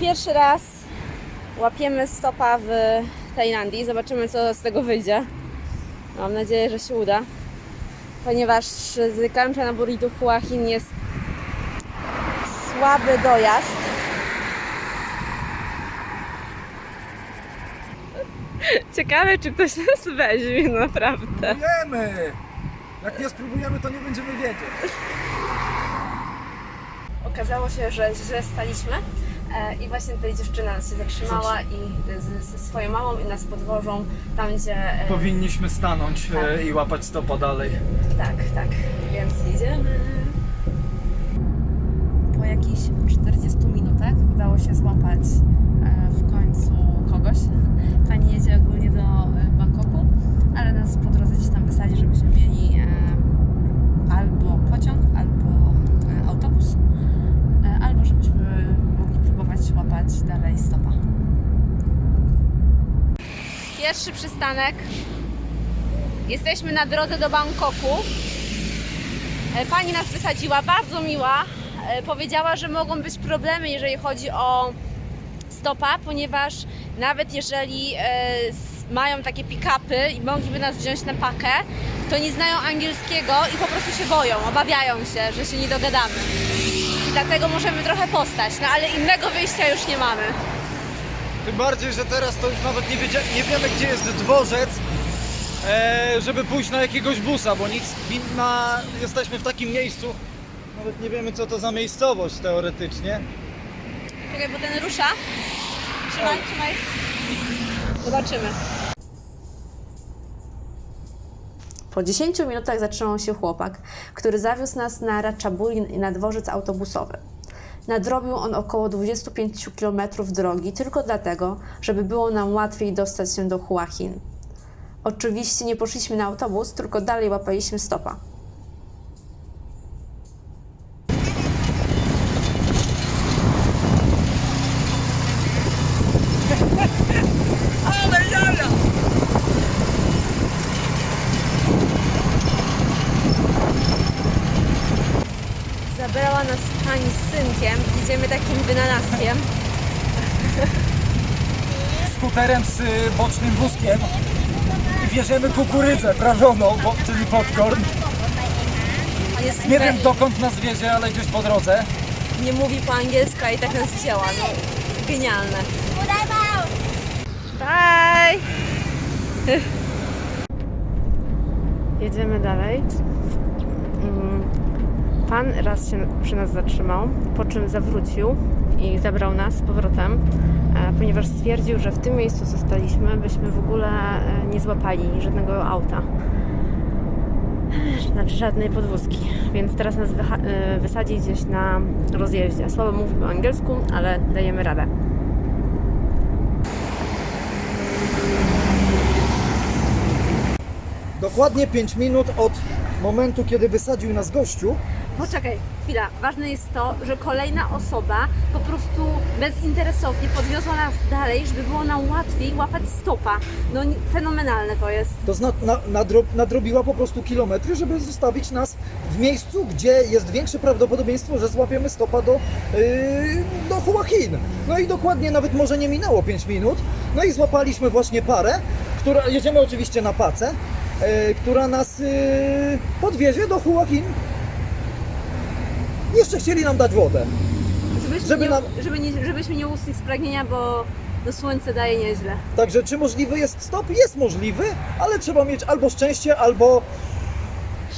Pierwszy raz łapiemy stopa w Tajlandii. Zobaczymy, co z tego wyjdzie. Mam nadzieję, że się uda. Ponieważ z Kanchanaburi do Hua Hin jest słaby dojazd. Ciekawe, czy ktoś nas weźmie, naprawdę. Wiemy! Jak nie spróbujemy, to nie będziemy wiedzieć. Okazało się, że źle staliśmy i właśnie tutaj dziewczyna nas się zatrzymała i ze swoją mamą i nas podwożą tam, gdzie... e, Powinniśmy stanąć Tak. e, i łapać stopa dalej. Tak, tak, więc jedziemy. Po jakichś 40 minutach udało się złapać e, w końcu kogoś. Pani jedzie ogólnie do e, Bangkoku, ale nas po drodze gdzieś tam wysadzi, żebyśmy mieli e, albo pociąg, albo e, autobus, e, albo żebyśmy mogli dalej stopa. Pierwszy przystanek. Jesteśmy na drodze do Bangkoku. E, Pani nas wysadziła, bardzo miła. E, Powiedziała, że mogą być problemy, jeżeli chodzi o stopa, ponieważ nawet jeżeli e, mają takie pick-upy i mogliby nas wziąć na pakę, to nie znają angielskiego i po prostu się boją, obawiają się, że się nie dogadamy. Dlatego możemy trochę postać, no ale innego wyjścia już nie mamy. Tym bardziej, że teraz to już nawet nie, wiedzia- nie wiemy, gdzie jest dworzec, e, żeby pójść na jakiegoś busa, bo nic ma, jesteśmy w takim miejscu, nawet nie wiemy, co to za miejscowość teoretycznie. Czekaj, bo ten rusza. Trzymaj, trzymaj. Zobaczymy. Po 10 minutach zatrzymał się chłopak, który zawiózł nas na Ratchaburi i na dworzec autobusowy. Nadrobił on około 25 km drogi tylko dlatego, żeby było nam łatwiej dostać się do Hua Hin. Oczywiście nie poszliśmy na autobus, tylko dalej łapaliśmy stopa. Skuterem z y, bocznym wózkiem i bierzemy kukurydzę prażoną, bo, czyli popcorn. Nie wiem dokąd nas wiezie, ale gdzieś po drodze. nie mówi po angielsku, a i tak nas wzięła. No, genialne. Bye! Jedziemy dalej. Mm, Pan raz się przy nas zatrzymał, po czym zawrócił i zabrał nas z powrotem, e, ponieważ stwierdził, że w tym miejscu co staliśmy, byśmy w ogóle e, nie złapali żadnego auta. Znaczy żadnej podwózki, więc teraz nas e, wysadzi gdzieś na rozjeździe. Słabo mówi po angielsku, ale dajemy radę. Dokładnie 5 minut od momentu, kiedy wysadził nas gościu. Poczekaj, chwila. Ważne jest to, że kolejna osoba po prostu bezinteresownie podwiozła nas dalej, żeby było nam łatwiej łapać stopa. No ni- fenomenalne to jest. To zna, na, nadro, nadrobiła po prostu kilometry, żeby zostawić nas w miejscu, gdzie jest większe prawdopodobieństwo, że złapiemy stopa do, yy, do Hua Hin. No i dokładnie nawet może nie minęło 5 minut. No i złapaliśmy właśnie parę, która, jedziemy oczywiście na pacę, która nas yy, podwiezie do Hua Hin. Jeszcze chcieli nam dać wodę. Żebyśmy, Żeby nie, nam- żeby nie, żebyśmy nie usli z pragnienia, bo no słońce daje nieźle. Także czy możliwy jest stop? Jest możliwy, ale trzeba mieć albo szczęście, albo,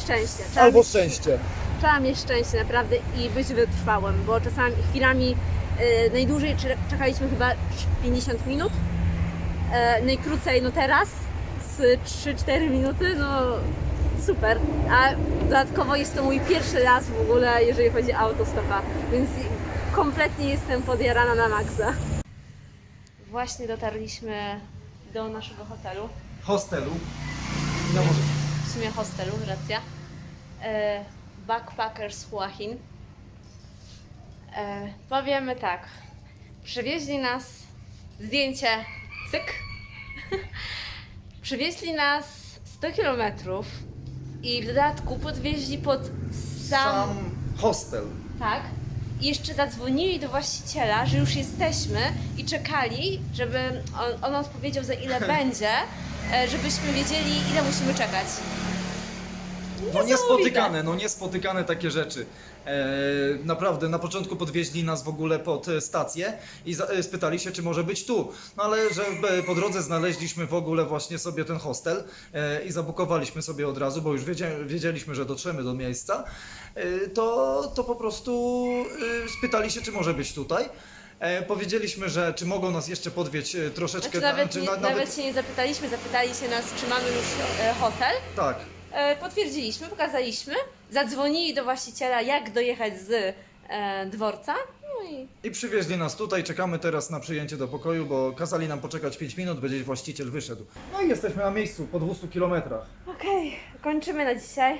Szczęście. Trzeba albo mieć, szczęście. Trzeba mieć szczęście naprawdę i być wytrwałym, bo czasami chwilami e, najdłużej cze- czekaliśmy chyba 50 minut, e, najkrócej no teraz 3-4 minuty, no super. A dodatkowo jest to mój pierwszy raz w ogóle, jeżeli chodzi o autostopa, więc kompletnie jestem podjarana na maksa. Właśnie dotarliśmy do naszego hotelu. Hostelu. No może. w sumie hostelu, racja. E, Backpackers Hua Hin. E, powiemy tak. Przywieźli nas zdjęcie cyk. Przywieźli nas 100 km i w dodatku podwieźli pod sam, Sam hostel. tak, i jeszcze zadzwonili do właściciela, że już jesteśmy i czekali, żeby on, on odpowiedział za ile będzie, e, żebyśmy wiedzieli ile musimy czekać. No niespotykane, no niespotykane takie rzeczy. E, naprawdę, na początku podwieźli nas w ogóle pod e, stację i za, e, spytali się, czy może być tu. No ale że e, po drodze znaleźliśmy w ogóle właśnie sobie ten hostel e, i zabukowaliśmy sobie od razu, bo już wiedzia, wiedzieliśmy, że dotrzemy do miejsca, e, to, to po prostu e, spytali się, czy może być tutaj. E, powiedzieliśmy, że czy mogą nas jeszcze podwieźć e, troszeczkę. Znaczy, nawet, czy nie, na- nawet się nie zapytaliśmy, zapytali się nas, czy mamy już e, hotel. Tak. E, potwierdziliśmy, pokazaliśmy, zadzwonili do właściciela, jak dojechać z e, dworca. No i I przywieźli nas tutaj, czekamy teraz na przyjęcie do pokoju, bo kazali nam poczekać 5 minut, będzie właściciel wyszedł. No i jesteśmy na miejscu po 200 kilometrach. okej, kończymy na dzisiaj.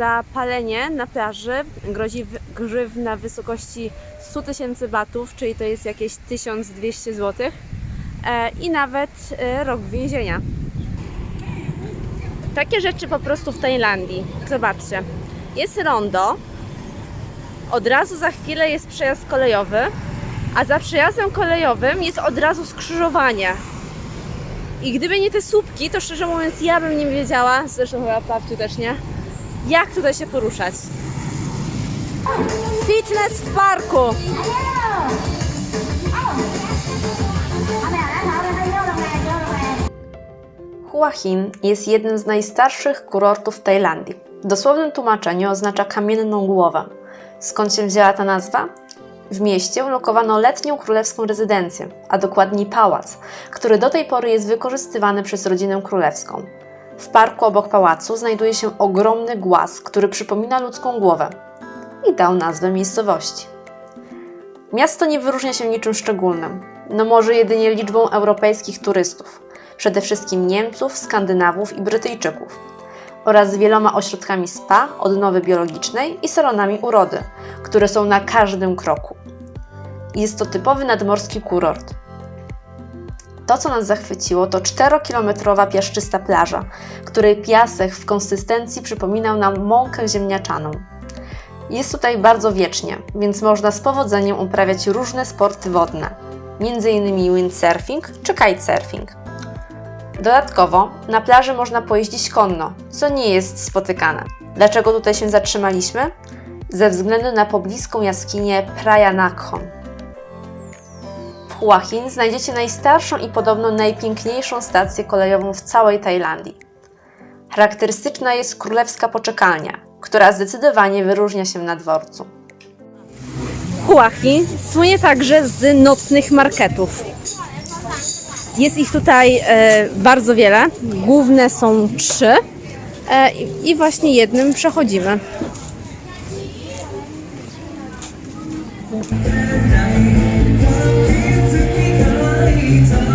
Za palenie na plaży grozi w- grzywna w wysokości 100 tysięcy batów, czyli to jest jakieś 1200 zł e, i nawet e, rok więzienia. Takie rzeczy po prostu w Tajlandii. Zobaczcie. Jest rondo, od razu za chwilę jest przejazd kolejowy, a za przejazdem kolejowym jest od razu skrzyżowanie. I gdyby nie te słupki, to szczerze mówiąc ja bym nie wiedziała, zresztą chyba Pawciu też nie, jak tutaj się poruszać. Fitness w parku! Hua Hin jest jednym z najstarszych kurortów w Tajlandii. W dosłownym tłumaczeniu oznacza kamienną głowę. Skąd się wzięła ta nazwa? W mieście ulokowano letnią królewską rezydencję, a dokładniej pałac, który do tej pory jest wykorzystywany przez rodzinę królewską. W parku obok pałacu znajduje się ogromny głaz, który przypomina ludzką głowę i dał nazwę miejscowości. Miasto nie wyróżnia się niczym szczególnym, no może jedynie liczbą europejskich turystów, przede wszystkim Niemców, Skandynawów i Brytyjczyków, oraz wieloma ośrodkami spa, odnowy biologicznej i salonami urody, które są na każdym kroku. Jest to typowy nadmorski kurort. To, co nas zachwyciło, to 4-kilometrowa piaszczysta plaża, której piasek w konsystencji przypominał nam mąkę ziemniaczaną. Jest tutaj bardzo wiecznie, więc można z powodzeniem uprawiać różne sporty wodne, m.in. windsurfing czy kitesurfing. Dodatkowo na plaży można pojeździć konno, co nie jest spotykane. Dlaczego tutaj się zatrzymaliśmy? Ze względu na pobliską jaskinię Praia Nakhon. Huahin znajdziecie najstarszą i podobno najpiękniejszą stację kolejową w całej Tajlandii. Charakterystyczna jest królewska poczekalnia, która zdecydowanie wyróżnia się na dworcu. Huachi słynie także z nocnych marketów. Jest ich tutaj e, bardzo wiele. Główne są trzy. E, I właśnie jednym przechodzimy. ที่เคยเธอ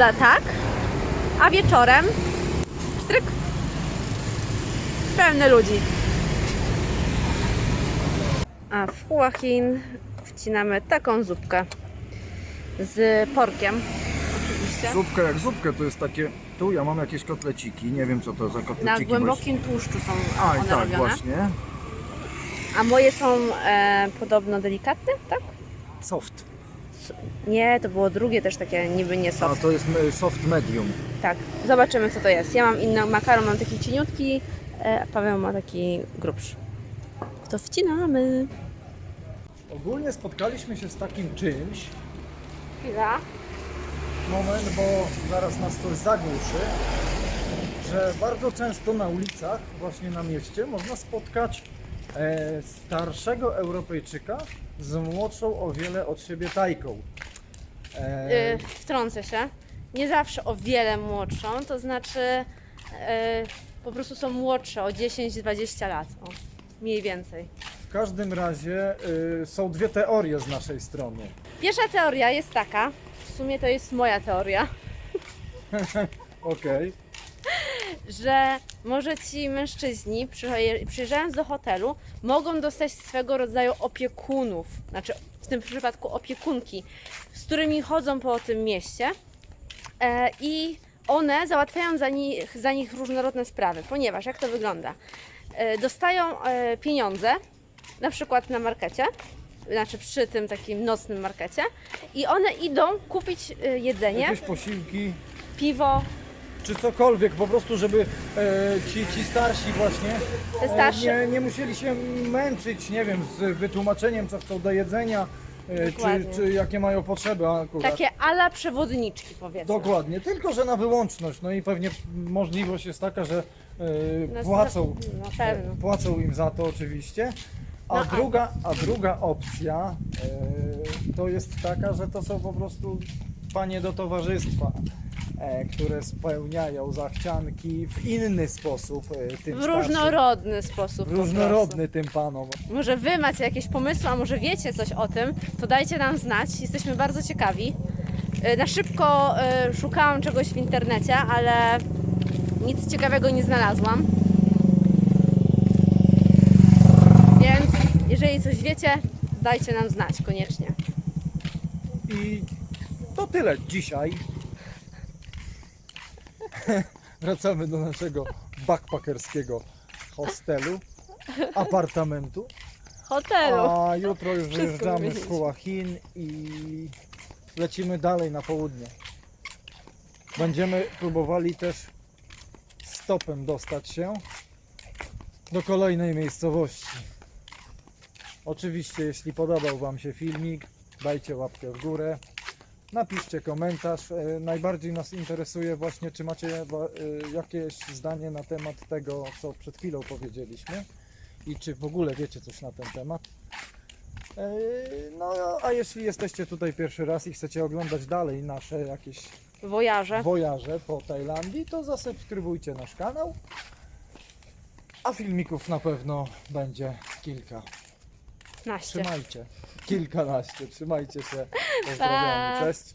wygląda tak, a wieczorem stryk pełny ludzi. A w Hua Hin wcinamy taką zupkę z porkiem. Oczywiście. Zupkę jak zupkę to jest takie. Tu ja mam jakieś kotleciki. Nie wiem co to za kotleciki. Na właśnie. głębokim tłuszczu są A, one tak, robione. właśnie. A moje są e, podobno delikatne, tak? Soft. Nie, to było drugie też takie niby nie A soft. to jest e, soft medium. Tak, zobaczymy co to jest. Ja mam inny makaron, mam taki cieniutki, e, a Paweł ma taki grubszy. To wcinamy. Ogólnie spotkaliśmy się z takim czymś. Chwila. Moment, bo zaraz nas coś zagłuszy. Że bardzo często na ulicach, właśnie na mieście, można spotkać e, starszego Europejczyka z młodszą o wiele od siebie tajką. E, Y, wtrącę się. Nie zawsze o wiele młodszą, to znaczy y, po prostu są młodsze o 10-20 lat. O, mniej więcej. w każdym razie y, są dwie teorie z naszej strony. Pierwsza teoria jest taka, w sumie to jest moja teoria, Okej. Że może ci mężczyźni przyjeżdża- przyjeżdżając do hotelu mogą dostać swego rodzaju opiekunów, znaczy w tym przypadku opiekunki, z którymi chodzą po tym mieście e, i one załatwiają za nich, za nich różnorodne sprawy, ponieważ jak to wygląda? E, dostają e, pieniądze, na przykład na markecie, znaczy przy tym takim nocnym markecie i one idą kupić jedzenie, Jakieś posiłki, piwo, czy cokolwiek, po prostu, żeby e, ci, ci starsi właśnie. E, nie, nie musieli się męczyć, nie wiem, z wytłumaczeniem, co chcą do jedzenia, e, Dokładnie. czy, czy jakie mają potrzeby akurat. takie ala przewodniczki powiedzmy. Dokładnie, tylko że na wyłączność. No i pewnie możliwość jest taka, że e, No, płacą, Na pewno. e, płacą im za to oczywiście. A, No, a- druga, a druga opcja e, to jest taka, że to są po prostu panie do towarzystwa, które spełniają zachcianki w inny sposób e, tym W starszym. różnorodny sposób. po Różnorodny tym panom. prostu. Może wy macie jakieś pomysły, a może wiecie coś o tym, to dajcie nam znać. Jesteśmy bardzo ciekawi. Y, Na szybko y, szukałam czegoś w internecie, ale nic ciekawego nie znalazłam. Więc jeżeli coś wiecie, dajcie nam znać koniecznie. I to tyle dzisiaj. Wracamy do naszego backpackerskiego hostelu, apartamentu. Hotelu. A jutro już Wszystko wyjeżdżamy z. Hua Hin i lecimy dalej na południe. Będziemy próbowali też stopem dostać się do kolejnej miejscowości. Oczywiście, jeśli podobał Wam się filmik, dajcie łapkę w górę. Napiszcie komentarz. E, Najbardziej nas interesuje właśnie, czy macie e, jakieś zdanie na temat tego, co przed chwilą powiedzieliśmy i czy w ogóle wiecie coś na ten temat. E, No, a jeśli jesteście tutaj pierwszy raz i chcecie oglądać dalej nasze jakieś Wojarze. wojaże po Tajlandii, to zasubskrybujcie nasz kanał. A filmików na pewno będzie kilka. Naście. Trzymajcie. Kilkanaście. Trzymajcie się. Pozdrawiamy. Cześć.